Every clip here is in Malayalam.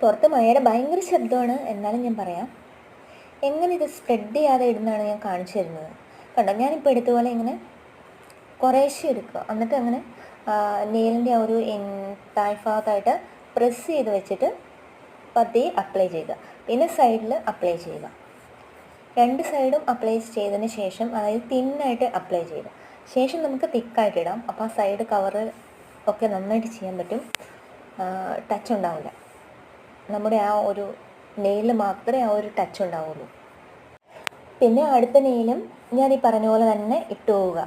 പുറത്ത് മഴയുടെ ഭയങ്കര ശബ്ദമാണ് എന്നാലും ഞാൻ പറയാം. എങ്ങനെ ഇത് സ്പ്രെഡ് ചെയ്യാതെ ഇടുന്നതാണ് ഞാൻ കാണിച്ചു തരുന്നത്. കണ്ടോ? ഞാനിപ്പോൾ എടുത്ത പോലെ ഇങ്ങനെ കുറേശ്ശെ എടുക്കുക. എന്നിട്ട് അങ്ങനെ നെയിലിന്റെ ആ ഒരു താഴ്ഭാഗത്തായിട്ട് പ്രസ് ചെയ്ത് വെച്ചിട്ട് പതിയെ അപ്ലൈ ചെയ്യുക. പിന്നെ സൈഡിൽ അപ്ലൈ ചെയ്യുക. രണ്ട് സൈഡും അപ്ലൈ ചെയ്തതിന് ശേഷം അതായത് തിന്നായിട്ട് അപ്ലൈ ചെയ്യുക. ശേഷം നമുക്ക് തിക്കായിട്ട് ഇടാം. അപ്പോൾ ആ സൈഡ് കവർ ഒക്കെ നന്നായിട്ട് ചെയ്യാൻ പറ്റും. ടച്ച് ഉണ്ടാവില്ല. നമ്മുടെ ആ ഒരു നെയിലിൽ മാത്രമേ ആ ഒരു ടച്ച് ഉണ്ടാവുള്ളൂ. പിന്നെ അടുത്ത നെയിലും ഞാൻ ഈ പറഞ്ഞ പോലെ തന്നെ ഇട്ടു പോവുക.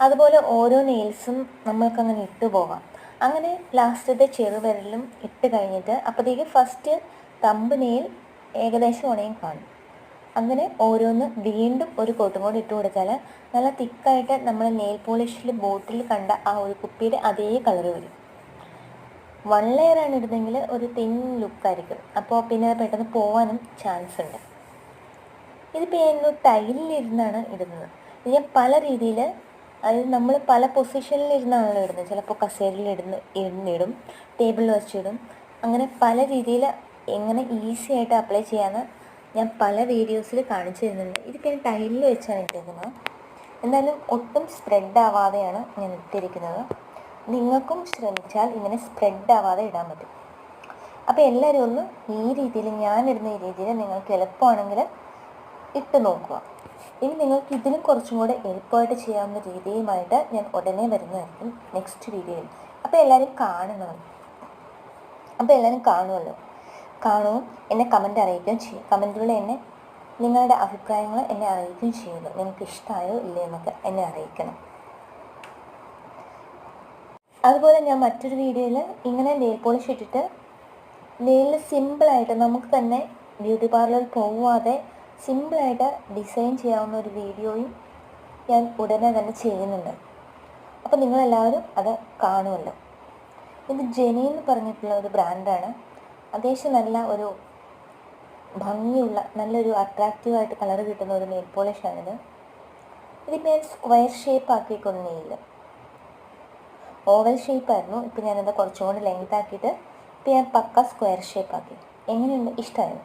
അതുപോലെ ഓരോ നെയിൽസും നമ്മൾക്കങ്ങനെ ഇട്ടു പോകാം. അങ്ങനെ ലാസ്റ്റത്തെ ചെറുവിരലും ഇട്ട് കഴിഞ്ഞിട്ട് അപ്പോഴത്തേക്ക് ഫസ്റ്റ് തമ്പ് നെയിൽ ഏകദേശം ഉണയും കാണും. അങ്ങനെ ഓരോന്ന് വീണ്ടും ഒരു കോട്ടും കൂടി ഇട്ട് കൊടുത്താൽ നല്ല തിക്കായിട്ട് നമ്മൾ നെയിൽ പോളിഷിൽ ബോട്ടിൽ കണ്ട ആ ഒരു കുപ്പിയുടെ അതേ കളർ വരും. വൺ ലെയർ ആണ് ഇടുന്നതെങ്കിൽ ഒരു തിൻ ലുക്കായിരിക്കും അപ്പോൾ പിന്നെ പെട്ടെന്ന് പോകാനും ചാൻസ് ഉണ്ട്. ഇതിപ്പോൾ ഞാൻ തൈലിലിരുന്നാണ് ഇടുന്നത്. ഞാൻ പല രീതിയിൽ അതായത് നമ്മൾ പല പൊസിഷനിൽ ഇരുന്നാണല്ലോ ഇടുന്നത്. ചിലപ്പോൾ കസേരയിൽ ഇടുന്ന ഇരുന്നിടും ടേബിളിൽ വെച്ചിടും അങ്ങനെ പല രീതിയിൽ എങ്ങനെ ഈസി ആയിട്ട് അപ്ലൈ ചെയ്യാമെന്ന് ഞാൻ പല വീഡിയോസിൽ കാണിച്ചു തരുന്നുണ്ട്. ഇതിപ്പോൾ ഞാൻ ടൈലിൽ വെച്ചാണ് ഇട്ടിരിക്കുന്നത് എന്തായാലും ഒട്ടും സ്പ്രെഡ് ആവാതെയാണ് ഞാൻ ഇട്ടിരിക്കുന്നത്. നിങ്ങൾക്കും ശ്രമിച്ചാൽ ഇങ്ങനെ സ്പ്രെഡ് ആവാതെ ഇടാൻ പറ്റും. അപ്പോൾ എല്ലാവരും ഒന്ന് ഈ രീതിയിൽ ഞാനിടുന്ന ഈ രീതിയിൽ നിങ്ങൾക്ക് എളുപ്പമാണെങ്കിൽ ഇട്ട് നോക്കുക. ഇനി നിങ്ങൾക്ക് ഇതിലും കുറച്ചും കൂടെ എളുപ്പമായിട്ട് ചെയ്യാവുന്ന രീതിയുമായിട്ട് ഞാൻ ഉടനെ വരുന്നതായിരിക്കും നെക്സ്റ്റ് വീഡിയോയിൽ അപ്പോൾ എല്ലാവരും കാണണം അപ്പോൾ എല്ലാവരും കാണുമല്ലോ? കാണുകയും എന്നെ കമന്റ് അറിയിക്കുകയും ചെയ്യും. കമന്റിലൂടെ എന്നെ നിങ്ങളുടെ അഭിപ്രായങ്ങൾ എന്നെ അറിയിക്കുകയും ചെയ്യുന്നു. നിങ്ങൾക്ക് ഇഷ്ടമായോ ഇല്ലയോ എന്നൊക്കെ എന്നെ അറിയിക്കണം. അതുപോലെ ഞാൻ മറ്റൊരു വീഡിയോയിൽ ഇങ്ങനെ നെയിൽ പോളിഷ് ഇട്ടിട്ട് നെയിലിൽ സിമ്പിളായിട്ട് നമുക്ക് തന്നെ ബ്യൂട്ടി പാർലറിൽ പോവാതെ സിമ്പിളായിട്ട് ഡിസൈൻ ചെയ്യാവുന്ന ഒരു വീഡിയോയും ഞാൻ ഉടനെ തന്നെ ചെയ്യുന്നുണ്ട്. അപ്പോൾ നിങ്ങളെല്ലാവരും അത് കാണുമല്ലോ. ഇത് ജെനി എന്ന് പറഞ്ഞിട്ടുള്ള ഒരു ബ്രാൻഡാണ് അത്യാവശ്യം നല്ല ഒരു ഭംഗിയുള്ള നല്ലൊരു അട്രാക്റ്റീവായിട്ട് കളർ കിട്ടുന്ന ഒരു നെയിൽ പോളിഷാണിത് ഞാൻ സ്ക്വയർ ഷേപ്പ് ആക്കിയേക്കൊന്ന് നെയിൽ ഓവൽ ഷേപ്പ് ആയിരുന്നു. ഇപ്പം ഞാനത് കുറച്ചും കൂടി ലെങ്ത് ആക്കിയിട്ട് ഇപ്പം ഞാൻ പക്ക സ്ക്വയർ ഷേപ്പ് ആക്കി. എങ്ങനെയുണ്ട്? ഇഷ്ടമായോ